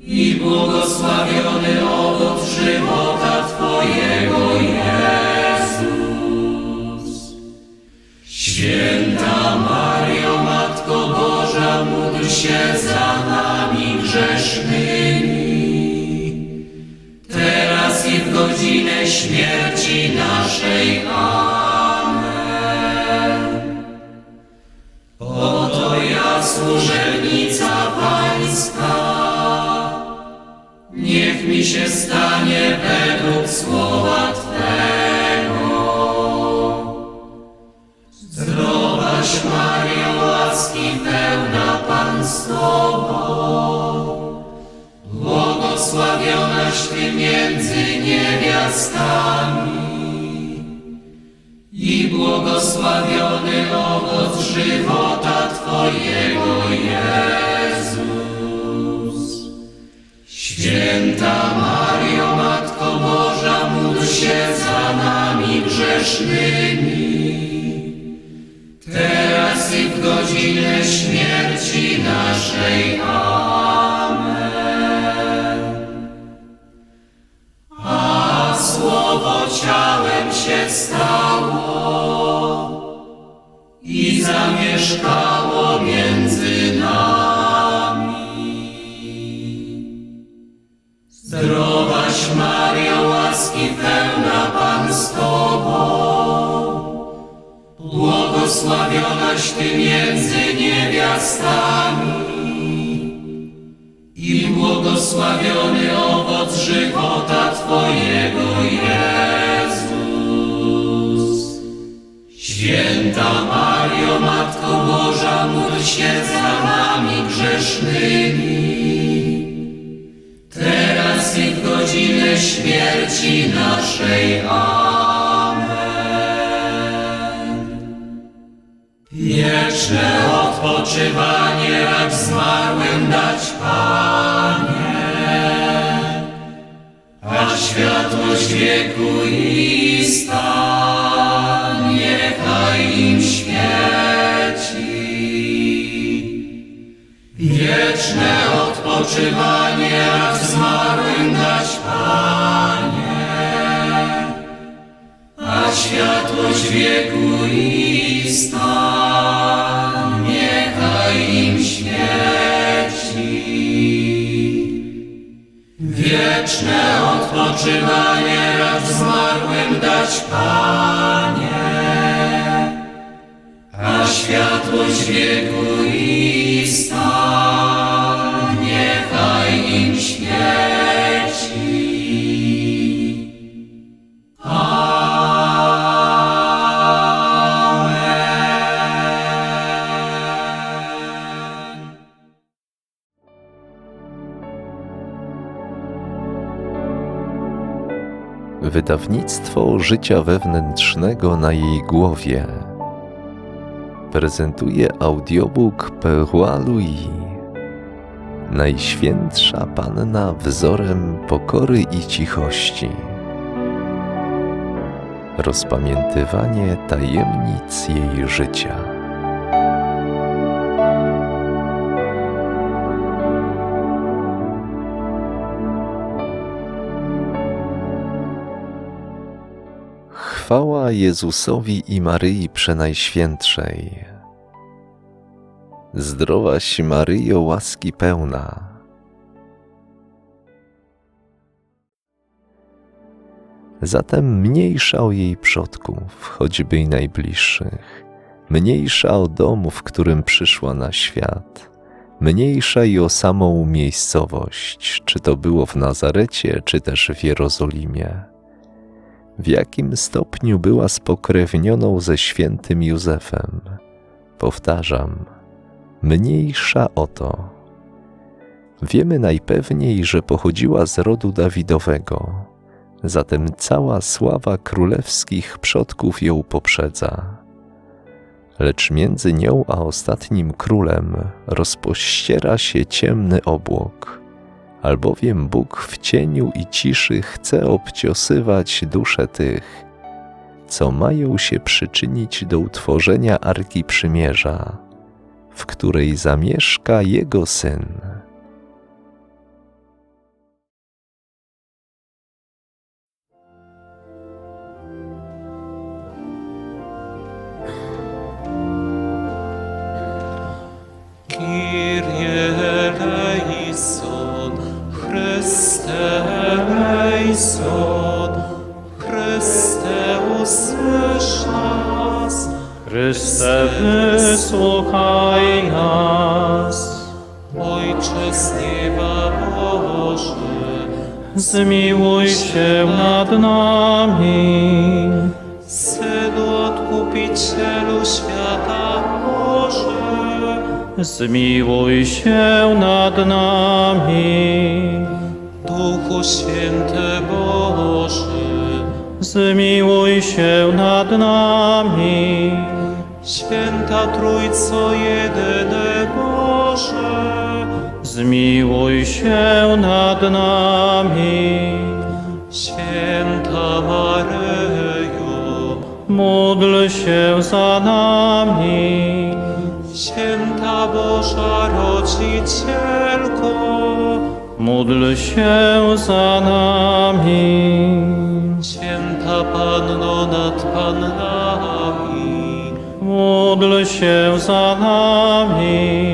i błogosławiony owoc żywota Twojego Jezus. Święta Mario, Matko Boża, módl się za nami grzesznymi, teraz i w godzinę śmierci mi się stanie według słowa Twego. Zdrowaś Mario, łaski pełna Pan z Tobą, błogosławionaś Ty między niewiastami. I błogosławiony owoc żywota Twojego Święta Mario, Matko Boża, módl się za nami grzesznymi, teraz i w godzinę śmierci naszej. Amen. I błogosławiony owoc żywota Twojego Jezus. Święta Mario, Matko Boża, módl się za nami grzesznymi, teraz i w godzinę śmierci naszej. Amen. Wieczne odpoczywanie racz zmarłym dać, Panie, światłość wieku i stan niechaj im świeci. Wieczne odpoczywanie racz zmarłym dać, Panie, a światłość wieku i stan niechaj im świeci. Wieczne odpoczywanie racz zmarłym dać, Panie, a światłość wieku i stan Wydawnictwo życia wewnętrznego na jej głowie prezentuje audiobook Perroi Louis. Najświętsza Panna wzorem pokory i cichości. Rozpamiętywanie tajemnic jej życia. Chwała Jezusowi i Maryi Przenajświętszej. Zdrowaś Maryjo, łaski pełna. Zatem mniejsza o jej przodków, choćby i najbliższych, mniejsza o dom, w którym przyszła na świat, mniejsza i o samą miejscowość, czy to było w Nazarecie, czy też w Jerozolimie w jakim stopniu była spokrewnioną ze świętym Józefem. Powtarzam, mniejsza o to. Wiemy najpewniej, że pochodziła z rodu Dawidowego, zatem cała sława królewskich przodków ją poprzedza. Lecz między nią a ostatnim królem rozpościera się ciemny obłok, albowiem Bóg w cieniu i ciszy chce obciosywać dusze tych, co mają się przyczynić do utworzenia Arki Przymierza, w której zamieszka Jego Syn. Zmiłuj się nad nami. Synu Odkupicielu świata Boże, Zmiłuj się nad nami. Duchu Święty Boże, Zmiłuj się nad nami. Święta Trójco jedyny Boże, Zmiłuj się nad nami. Święta Maryjo, Módl się za nami. Święta Boża Rodzicielko, Módl się za nami. Święta Panno nad Pannami, Módl się za nami.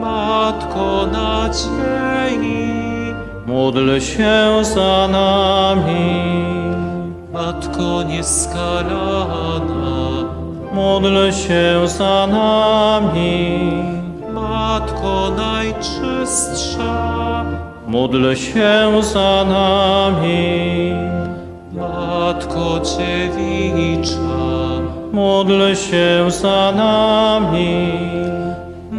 Matko nadziei, Módl się za nami. Matko nieskalana, Módl się za nami. Matko najczystsza, Módl się za nami. Matko dziewicza, Módl się za nami.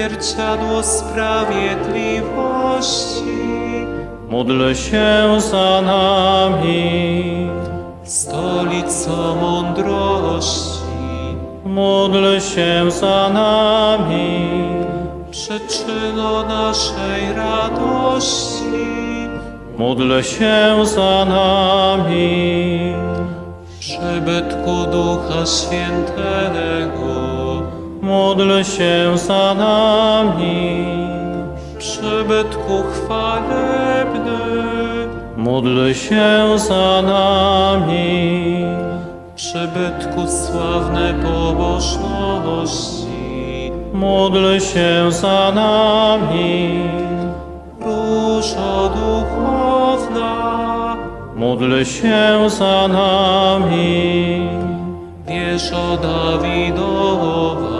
Zwierciadło sprawiedliwości, Módl się za nami. stolico mądrości, Módl się za nami. przyczyno naszej radości, Módl się za nami. przybytku Ducha Świętego, Módl się za nami. przybytku chwalebny, Módl się za nami. przybytku sławnej pobożności, Módl się za nami. duchowa, pierwotna, módl się za nami. wieżo Dawidowa,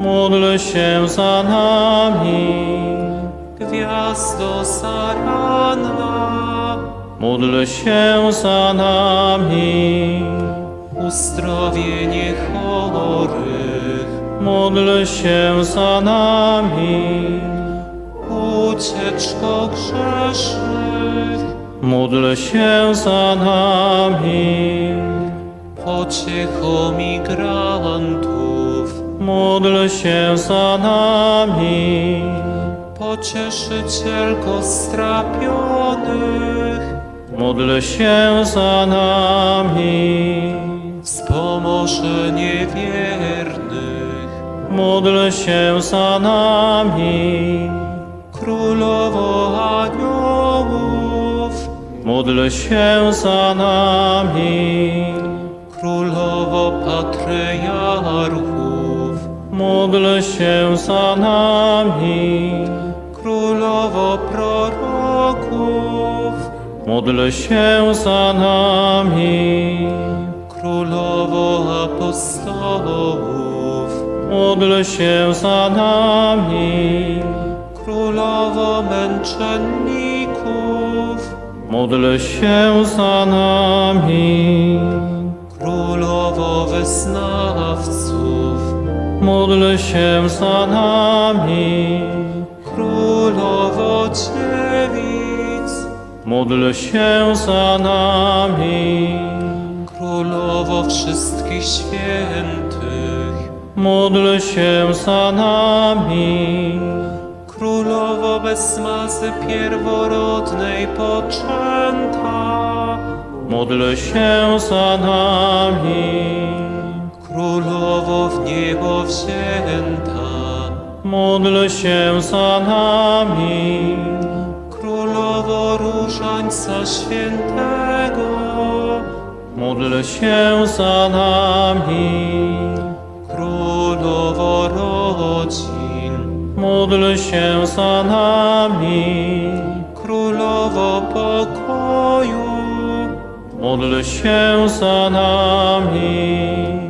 Módl się za nami. gwiazdo zaranna, Módl się za nami. uzdrowienie chorych, Módl się za nami. ucieczko grzesznych, Módl się za nami. pociecho migrantów, Módl się za nami. pocieszycielko strapionych, Módl się za nami. wspomoże niewiernych, Módl się za nami. królowo aniołów, Módl się za nami. królowo patriarchów, Módl się za nami. królowo proroków, Módl się za nami. królowo apostołów, Módl się za nami. królowo męczenników, Módl się za nami. królowo wyznawców, Módl się za nami. królowo dziewic, Módl się za nami. królowo wszystkich świętych, Módl się za nami. królowo bez mazy pierworodnej poczęta, Módl się za nami. Królowo w niebo wzięta, Módl się za nami. królowo różańca świętego, Módl się za nami. królowo rodzin, Módl się za nami. królowo pokoju, Módl się za nami.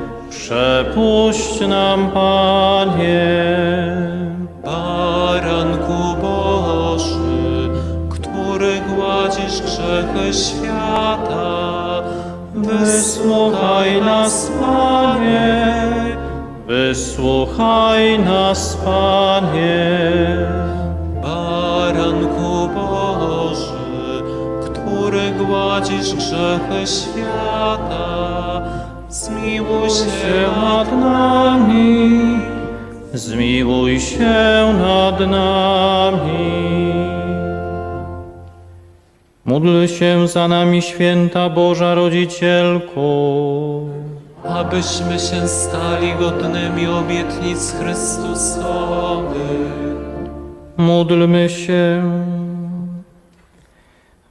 przepuść nam, Panie. baranku Boży, który gładzisz grzechy świata, Wysłuchaj nas, Panie, wysłuchaj nas, Panie. Baranku Boży, który gładzisz grzechy świata, zmiłuj się nad nami, zmiłuj się nad nami. Módl się za nami, święta Boża Rodzicielko. abyśmy się stali godnymi obietnic Chrystusowych. Módlmy się.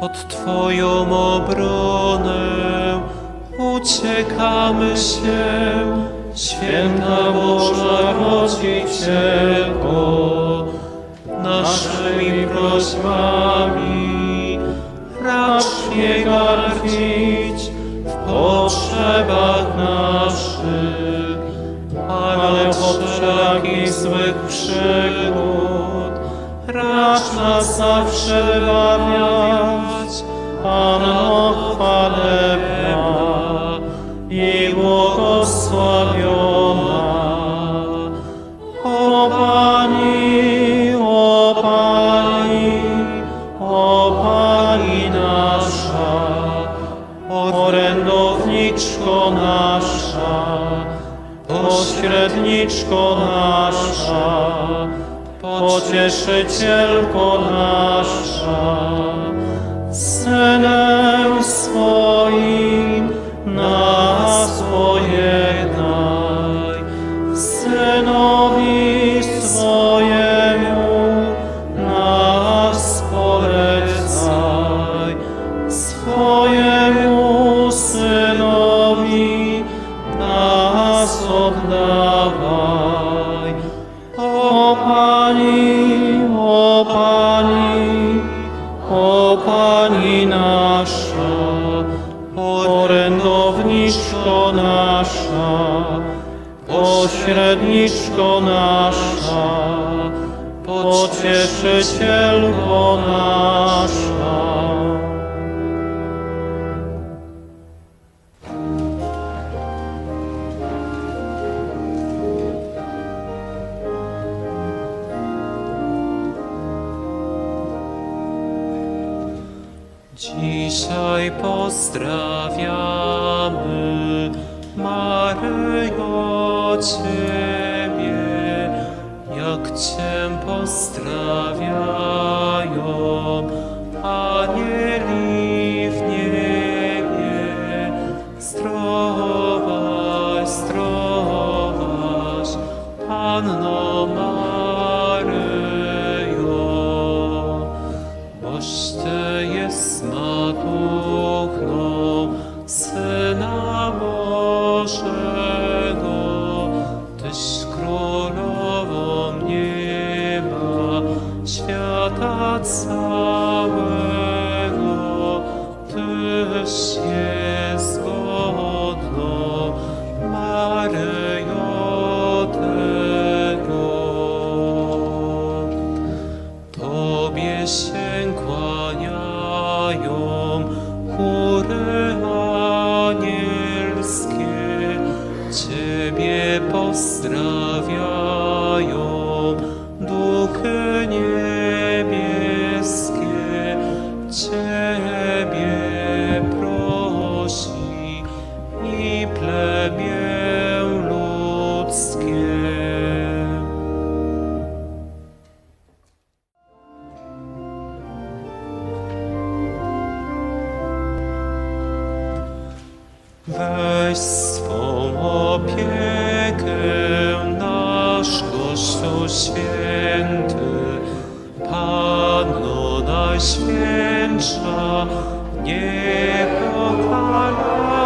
pod Twoją obronę uciekamy się, święta Boża Rodzicielko, naszymi prośbami racz nie gardzić w potrzebach naszych, ale w wszelkich złych przygód racz nas zawsze bawiać, Panno chwalebna i błogosławiona. Dzisiaj pozdrawiamy Maryjo Ciebie, jak Cię pozdrawiają. страх. Panno Najświętsza, nie pokara.